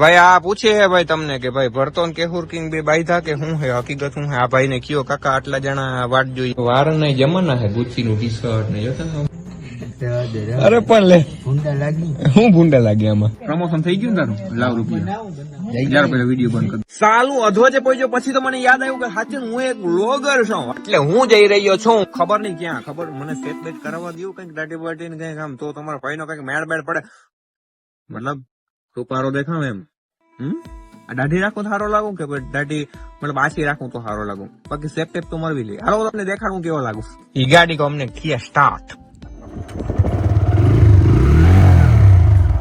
ભાઈ આ પૂછે હે ભાઈ તમને કે ભાઈ ભરતો ને કેહુર કિંગ બે બાયધા કે હું હે? હકીકત હું હે? આ ભાઈ ને કયો કાકા આટલા જણા વાટ જોઈ? વાર ને જમાના હે ગુચ્ચી નું ટી શર્ટ ને જોતા અરે પણ લે. હું ભૂંડા લાગી આમાં? પ્રમોશન થઈ ગયું તારું? લાવ રૂપિયા. હજાર પેલા વીડિયો બંધ કરી. સાલું અધવચે પહોંચ્યો પછી તો મને યાદ આવ્યું કે સાચે હું એક વ્લોગર છું. એટલે હું જઈ રહ્યો છું. ખબર નહીં ક્યાં ખબર મને સ્ટેટ બેટ કરાવવા દઉં કંઈક દાટી બાટી ને કંઈક આમ તો તમારા ભાઈ નો કંઈક મેળ બેડ પડે. મતલબ રૂપારો દેખાવ એમ. હમ આ દાઢી રાખું તો સારો લાગુ કે પછી દાઢી મતલબ આછી રાખું તો સારો લાગુ બાકી સેપ ટેપ તો મરવી લે હાલો તમને દેખાડું કેવો લાગુ ઈ ગાડી કો અમને કિયા સ્ટાર્ટ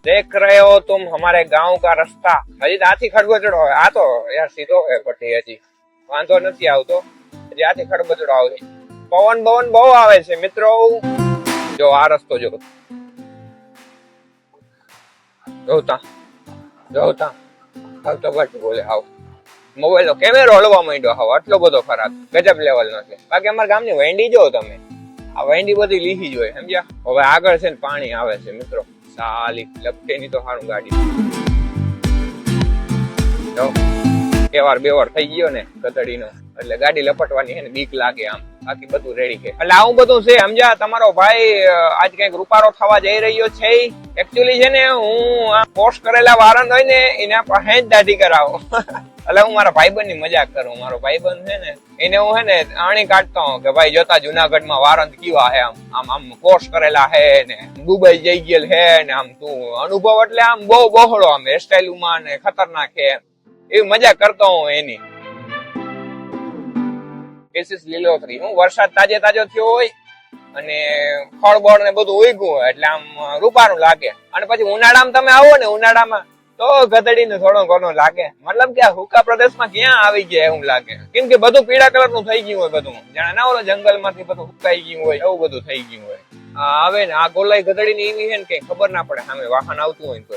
देख रहे हो तुम हमारे गांव का रस्ता હજી આથી ખડબચડો હોય આ તો યાર સીધો હે પટ્ટી હજી વાંધો નથી આવતો હજી આથી ખડબચડો આવે પવન બવન બહુ આવે છે મિત્રો જો આ રસ્તો જો જોતા જોતા આવ ઘટ બોલે, આવ. મોબાઈલ નો કેમેરો હળવા માંડ્યો હાવ આટલો બધો ખરાબ. ગજબ લેવલ નો છે. બાકી અમારા ગામની વેંડી જો તમે. આ વેંડી બધી લીહી જોઈ સમજ્યા? હવે આગળ છે ને પાણી આવે છે, મિત્રો. સાલી, લપટેની તો સારું ગાડી. જો બે વાર થઈ ગયો ને ગધડીનો એટલે ગાડી લપટવાની એને બીક લાગે આમ. બાકી બધું રેડી છે. એટલે આવું બધું છે સમજા તમારો ભાઈ આજ કંઈક રૂપારો થવા જઈ રહ્યો છે. એકચ્યુઅલી છે ને, હું આ પોસ્ટ કરેલા વારંદ હોય ને, એના પાસે જ દાઢી કરાવો. એટલે હું મારા ભાઈબંધની મજાક કરું. મારો ભાઈબંધ છે ને, એને હું હે ને આણી કાઢતો હું કે ભાઈ, જોતા જુનાગઢમાં વારંદ કેવા હે? આમ આમ આમ કોર્સ કરેલા હે ને, દુબઈ જઈ ગયેલ હે ને, આમ તું અનુભવ એટલે આમ બહુ બહોળો આમ હેરસ્ટાઇલમાં ને ખતરનાક હે એવી મજા કરતો હું એની. કેસીસ લીલોતરી હું વરસાદ તાજે તાજો થયો હોય અને ખળબળ ને બધું ઉગ્યું એટલે આમ રૂપારું લાગે. અને પછી ઉનાળામાં તમે આવો ને ઉનાળામાં, તો ગધડી ને થોડો ઘણો લાગે. મતલબ કે હુકા પ્રદેશમાં ક્યાં આવી ગયા એવું લાગે. કેમ કે બધું પીળા કલરનું થઈ ગયું હોય બધું. જાણે ના ઓલો જંગલમાંથી બધું હુકાઈ ગયું હોય, એવું બધું થઈ ગયું હોય. આવે ને, આ ગોલાઈ ગધડી ની એવી છે ને કઈ ખબર ના પડે, સામે વાહન આવતું હોય તો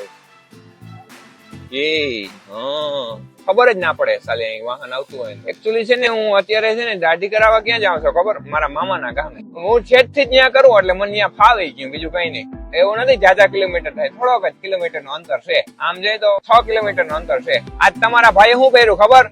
એ, હા. ખબર જ ના પડે સાલે અહીં વાહન આવતું હોય એકચ્યુઅલી છે ને હું અત્યારે છે ને દાઢી કરાવવા ક્યાં જાઉં છું ખબર? મારા મામાના ગામે. હું છેદથી ત્યાં કરું એટલે મને ત્યાં ફાવે ગયું, બીજું કઈ નહીં. એવું નથી જાજા કિલોમીટર થાય, થોડોક જ કિલોમીટરનું અંતર છે. આમ જાય તો છ કિલોમીટરનું અંતર છે. આજ તમારા ભાઈ શું પહેર્યું ખબર?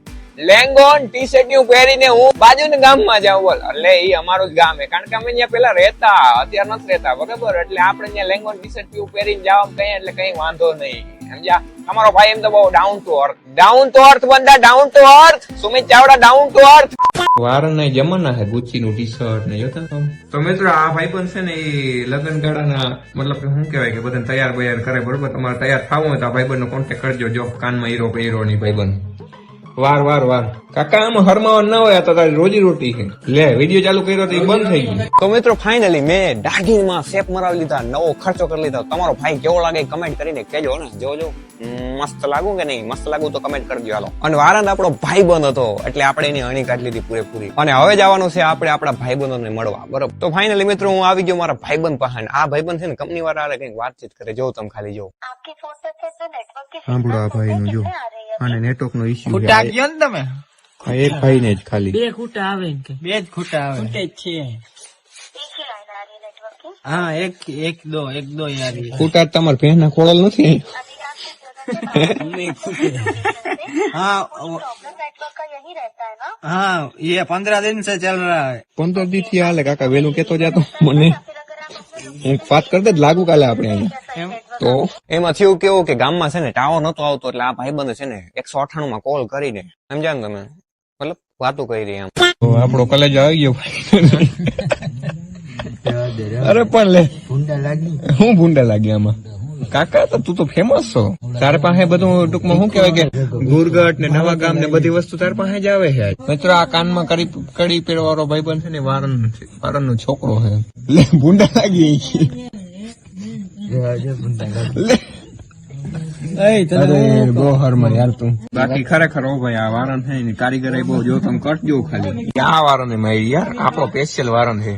લેંગોન ટી શર્ટ પહેરીને હું બાજુના ગામમાં જાઉં બોલ. એટલે એ અમારું જ ગામ છે. કારણ કે અમે ત્યાં પેલા રહેતા, અત્યારે નથી રહેતા, બરાબર? એટલે આપણે ત્યાં લેંગોન ટી શર્ટ પહેરીને જવા કઈ એટલે કઈ વાંધો નહીં. સમજ્યા? તમારો ભાઈ એમ તો બહુ down to earth down to earth Banda down to earth Sumit Chavda down to earth વાર ને જમાના હે ગુચ્ચી નું ટી શર્ટ ને જોતા તમે તો મિત્રો આ ભાઈ પણ છે ને એ લગ્ન ગાળાના મતલબ કે શું કહેવાય કે બધાને તૈયાર બૈયાર કરે બરોબર? તમારે તૈયાર થવું હોય તો આ ભાઈબંધ નો કોન્ટેક્ટ કરજો જો કાનમાં હીરો પૈરો ની ભાઈબંધ. વાર વાર વાર. કાકા આમ હરમાવા ન હોય તો તારી રોજી રોટી છે. લે વીડિયો ચાલુ કર્યો તો બંધ થઈ ગયું. તો મિત્રો ફાઇનલી મેં દાઢીમાં શેપ મરાવી લીધા નવો ખર્ચો કરી લીધો. તમારો ભાઈ કેવો લાગે કમેન્ટ કરીને કહેજો ને. જોજો મસ્ત લાગુ કે નહીં? મસ્ત લાગુ તો કમેન્ટ કરી દો હાલો. અને વારંદ આપણો ભાઈ બંધ હતો એટલે આપણે એની હણી કાઢી લીધી પૂરેપૂરી. અને હવે જવાનું છે આપણે આપણા ભાઈ બંધોને મળવા બરોબર? તો ફાઇનલી મિત્રો હું આવી ગયો મારા ભાઈ બંધ પાસે. આ ભાઈ બંધ છે ને કંપની વાળા કઈ વાતચીત કરે. જો તમે ખાલી જો સાંભળો આ ભાઈ નું જો. અને નેટવર્ક નો ઇશ્યુ ખૂટા ગયો ને તમે એક ભાઈ ને જ ખાલી બે ખૂટા આવે ને કે બે જ ખૂટા આવે ખૂટે જ છે एक ही लाइन आ रही है नेटवर्क की હા એક એક દો એક દો યાર ફૂટા તમારે ભેંસના ખોળલ નથી अभी आप किस जगह से बात कर रहे हैं? हाँ प्रॉब्लम नेटवर्क का यही रहता है ना हाँ ये पंद्रह दिन से चल रहा है પંદર દી થી હાલે કાકા વેલું કેતો જાતો મને फिर अगर आप अपने હું વાત તો એમાં થયું કેવું કે ગામમાં છે ને ટાવર નતો આવતો એટલે આ ભાઈબંધ છે ને એકસો અઠાણું માં કોલ કરીને સમજ્યા ને તમે? મતલબ વાતો કરી રહી એમ આપણો કલેજ આવી ગયો અરે પણ લે હું ભૂંડા લાગી આમાં. કાકા તો તું તો ફેમસ છો. તાર પાસે બધું ટૂંકમાં શું કેવાય કે ગુરગઢ ને નવા ગામ ને બધી વસ્તુ તાર પાસે જ આવે છે. મિત્રો આ કાનમાં કરી કડી ભાઈ ભાઈબંધ છે ને વારન વારન નો છોકરો છે. ભૂંડા લાગી બાકી ખરેખર ઓ ભાઈ આ વારણ છે ને કારીગર બહુ જો તમે કરજો ખાલી. આ વારણ મારી યાર આપણો સ્પેશિયલ વારણ છે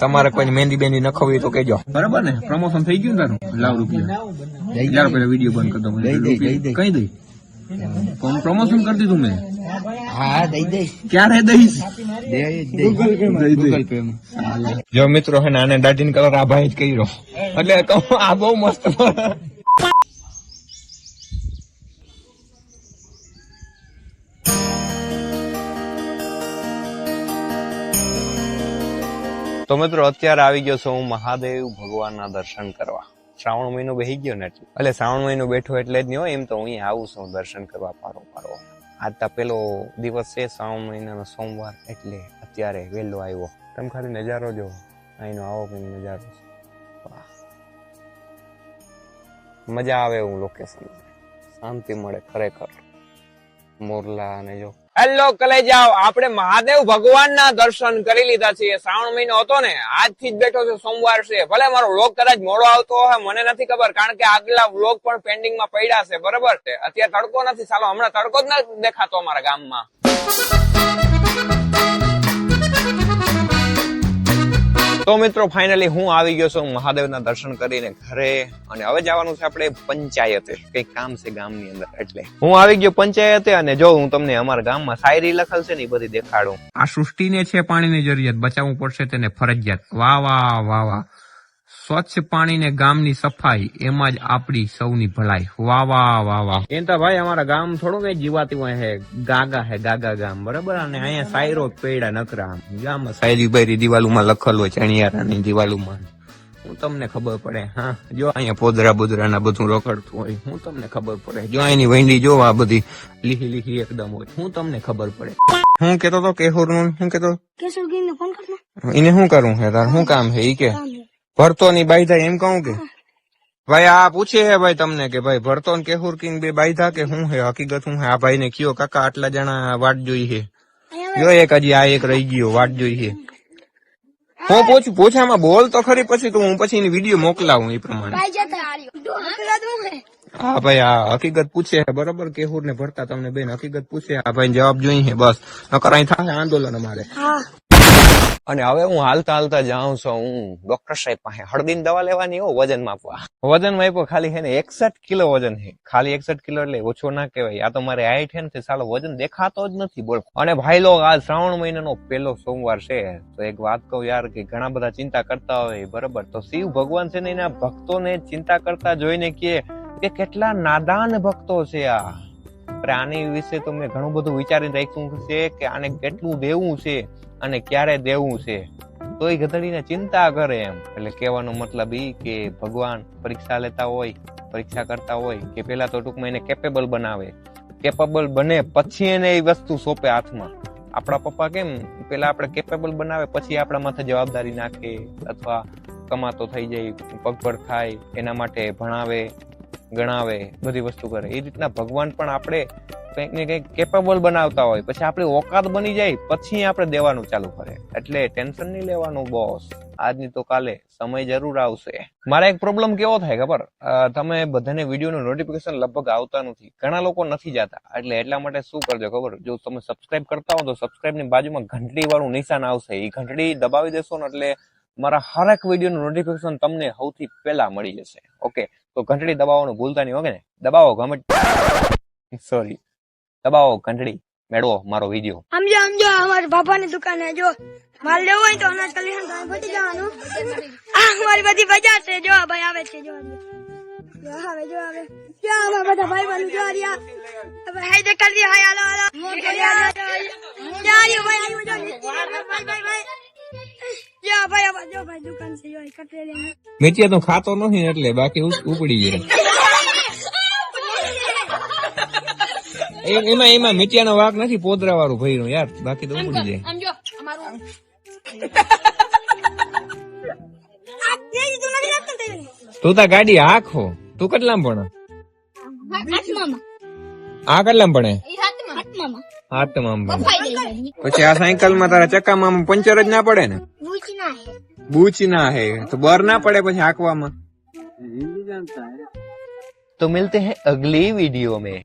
તમારે કોઈ મહેંદી બેંદી નખવી તો કેજો બરાબર ને? પ્રમોશન થઈ ગયું તારું? લાવ રૂપિયા. યાર પેલા વીડિયો બંધ કરી દો કઈ દઈ? પ્રમોશન કરી દીધું મેં? હા દઈ દઈ ક્યારે દઈશ? ગૂગલ પે જો મિત્રો હે ને આને દાઢીન કલર આ ભાઈ જ કર્યો. એટલે કહું આ બહુ મસ્ત તો મિત્રો, અત્યારે આવી ગયો છું હું મહાદેવ ભગવાનના દર્શન કરવા. શ્રાવણ મહિનો બેસી ગયો ને એટલે. એટલે શ્રાવણ મહિનો બેઠો એટલે જ નહીં હોય એમ તો હું અહીંયા આવું છું દર્શન કરવા પારો પારો. આજ તો પેલો દિવસ છે શ્રાવણ મહિનાનો સોમવાર એટલે અત્યારે વહેલો આવ્યો. તમે ખાલી નજારો જો અહીંનો આવો કંઈ નજારો વાહ. મજા આવે એવું લોકેશન શાંતિ મળે ખરેખર. મોરલા અને જો. હેલો કલેજાઓ. આપણે મહાદેવ ભગવાનના દર્શન કરી લીધા છે શ્રાવણ મહિનો હતો ને, આજથી જ બેઠો છે, સોમવાર છે. ભલે મારો વ્લોગ કદાચ મોડો આવતો હોય, મને નથી ખબર, કારણ કે આગલા વ્લોગ પણ પેન્ડિંગમાં પડ્યા છે. બરોબર છે? અત્યારે તડકો નથી. ચાલો, હમણાં તડકો જ નથી દેખાતો અમારા ગામમાં. તો મિત્રો ફાઇનલી હું આવી ગયો છું મહાદેવના દર્શન કરીને ઘરે. અને હવે જવાનું છે આપણે પંચાયતે. કઈ કામ છે ગામની અંદર, એટલે. હું આવી ગયો પંચાયતે અને જો હું તમને અમારા ગામમાં શાયરી લખેલ છે ને એ બધી દેખાડું. આ સૃષ્ટિને છે પાણીની જરૂરિયાત, બચાવવું પડશે તેને ફરજિયાત. વાહ વાહ વાહ વાહ. સ્વચ્છ પાણી ને ગામની સફાઈ એમાં જ આપણી સૌની ભલાઈ. વાહ વાહ વાહ વાહ. એનતા ભાઈ અમારા ગામ થોડું કઈ જીવાતી હોય હે. ગાગા હે ગાગા ગામ બરાબર? અને અહીંયા સાયરો પેડા નકરા ગામમાં શાયરી બાયરી દિવાલોમાં લખેલું હોય ચણિયારાની દિવાલુમાં. હું તમને ખબર પડે હા. જો અહીંયા પોદરા બોદરા ના બધું રખડતું હોય હું તમને ખબર પડે. જો અહીંની વંડી જો આ બધી લીહી લીહી એકદમ હોય. હું તમને ખબર પડે. હું કેતો તો કેહોરનું હું કેતો? કેશવ ગીરને ફોન કર એને શું કરું હે તાર? શું કામ હે ઈ કે? છે. ભરતો ની બાયધા એમ કહું કે? ભાઈ આ પૂછે હે ભાઈ તમને કે ભાઈ ભરતો ને કેહુર કિંગ બે બાયધા કે હું હે? હકીકત હું હે? આ ભાઈ ને કયો? કાકા આટલા જણા વાટ જોઈ હે. જો એક હજી? આ એક રહી ગયો વાટ જોઈ હે. હું પૂછું પૂછામાં બોલ તો ખરી પછી તો હું પછી વીડિયો મોકલાવું એ પ્રમાણે. હું ભાઈ આ હકીકત પૂછે છે બરોબર? કેહુર ને ભરતા તમને બેન હકીકત પૂછે આ ભાઈ જવાબ જોઈ હે બસ. નકર અહીં થાય આંદોલન અમારે. હા. અને હવે હું હાલતા હાલતા જાઉં છું, હું ડોક્ટર સાહેબ પાસે. હળદીની દવા લેવાની હો, વજન માપવા. વજન માપ્યો, ખાલી હે ને એકસઠ કિલો વજન છે. ખાલી એકસઠ કિલો એટલે ઓછો ના કહેવાય. આ તો મારે હાઈટ છે ને સાલો વજન દેખાતો જ નથી બોલ. અને ભાઈ લો આ શ્રાવણ મહિનાનો પહેલો સોમવાર છે. તો એક વાત કહું યાર કે ઘણા બધા ચિંતા કરતા હોય, બરાબર? તો શિવ ભગવાન છે ને, એના ભક્તોને ચિંતા કરતા જોઈને કે કેટલા નાદાન ભક્તો છે આ. આની વિશે તો મેં ઘણું બધું વિચારીને રાખ્યું છે કે આને કેટલું દેવું છે. અને ક્યારે દેવું છે? તો એ ગધડીને ચિંતા કરે એમ. એટલે કહેવાનો મતલબ એ કે ભગવાન પરીક્ષા લેતા હોય, પરીક્ષા કરતા હોય કે પેલા તો ટૂંકમાં એને કેપેબલ બનાવે. કેપેબલ બને પછી એને એ વસ્તુ સોંપે હાથમાં. આપણા પપ્પા કેમ પેલા આપણે કેપેબલ બનાવે પછી આપણા માથે જવાબદારી નાખે અથવા કમાતો થઈ જાય, પગભર થાય એના માટે ભણાવે ગણાવે, બધી વસ્તુ કરે. એ રીતના ભગવાન પણ આપણે કંઈક ને કંઈક કેપેબલ બનાવતા હોય. પછી આપણી ઓકાત બની જાય, પછી આપણે દેવાનું ચાલુ કરે. એટલે ટેન્શન નહીં લેવાનું બોસ આજની તો કાલે સમય જરૂર આવશે. મારે એક પ્રોબ્લેમ કેવો થાય, ખબર? તમે બધાને વિડીયોનું નોટિફિકેશન લગભગ આવતા નથી. ઘણા લોકો નથી જતા. એટલે એટલા માટે શું કરજો, ખબર? જો તમે સબસ્ક્રાઇબ કરતા હો તો સબસ્ક્રાઇબની બાજુમાં ઘંટડી વાળું નિશાન આવશે. એ ઘંટડી દબાવી દેશો ને એટલે મારા હરેક વિડીયોનું નોટિફિકેશન તમને સૌથી પહેલા મળી જશે. ઓકે તો ઘંટડી દબાવવાનું ભૂલતા નહીં ઓકે ને? દબાવો ગમે સોરી દબાવો ઘંટડી. મેળવો મારો વીડિયો. સમજો સમજો અમારા બાપાની દુકાને જો. માલ લેવો હોય તો અનાજ કલ્યાણ તમે પહોંચી જવાનું. આ અમારી બધી બજાર છે જો ભાઈ આવે છે જો આવે જો આવે. જો આવે બધા ભાઈ બંધ જો રહ્યા. હવે હે દે કરી હાય હાલો હાલો. આવ્યો ભાઈ આવ્યો ભાઈ ભાઈ ભાઈ મેચિયા તો ખાતો નથી એટલે બાકી ઉપડી જાય એમાં એમાં મિટિયાનો વાક નથી પોદરા વાળું ભાઈ નું યાર. બાકી તો ઉપડી જાય. તું તા ગાડી આખો. તું કેટલામ ભણે? આ કેટલામ ભણે? હા તમામ પછી આ સાયકલમાં તારા ચક્કામાં પંચર જ ના પડે ને? બૂચ ના હે. તો બર ના પડે પછી હાંકવામાં? તો મિલતે હે અગલી વીડિયો મેં.